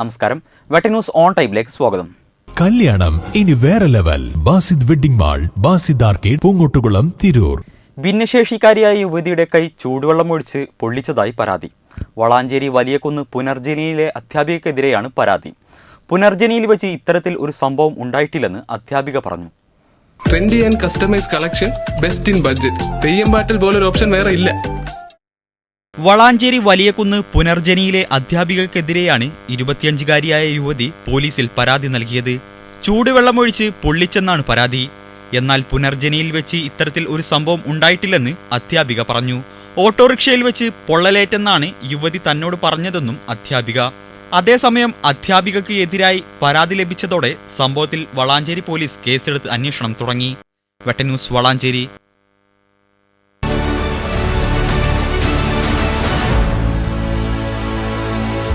നമസ്കാരം. വെട്ടി news on ടൈമിലേക്ക് സ്വാഗതം. കല്യാണം ഇനി വേറെ level. Basid wedding mall Basid arcade Poongottukulam Tirur. ഭിന്നശേഷിക്കാരിയായ യുവതിയുടെ കൈ ചൂടുവെള്ളം ഒഴിച്ച് പൊള്ളിച്ചതായി പരാതി. വളാഞ്ചേരി വലിയകുന്ന് പുനർജനിയിലെ അധ്യാപികക്കെതിരെയാണ് പരാതി. പുനർജനിയിൽ വെച്ച് ഇത്തരത്തിൽ ഒരു സംഭവം ഉണ്ടായിട്ടില്ലെന്ന് അധ്യാപിക പറഞ്ഞു. Trendy and customise collection best in budget Theyyam പാട്ടിൽ പോലൊരു ഓപ്ഷൻ വേറെ ഇല്ല. വളാഞ്ചേരി വലിയകുന്ന് പുനർജനിയിലെ അധ്യാപികക്കെതിരെയാണ് ഇരുപത്തിയഞ്ചുകാരിയായ യുവതി പോലീസിൽ പരാതി നൽകിയത്. ചൂടുവെള്ളമൊഴിച്ച് പൊള്ളിച്ചെന്നാണ് പരാതി. എന്നാൽ പുനർജനിയിൽ വെച്ച് ഇത്തരത്തിൽ ഒരു സംഭവം ഉണ്ടായിട്ടില്ലെന്ന് അധ്യാപിക പറഞ്ഞു. ഓട്ടോറിക്ഷയിൽ വെച്ച് പൊള്ളലേറ്റെന്നാണ് യുവതി തന്നോട് പറഞ്ഞതെന്നും അധ്യാപിക. അതേസമയം അധ്യാപികയ്ക്ക് എതിരായി പരാതി ലഭിച്ചതോടെ സംഭവത്തിൽ വളാഞ്ചേരി പോലീസ് കേസെടുത്ത് അന്വേഷണം തുടങ്ങി. വെട്ടന്യൂസ് വളാഞ്ചേരി.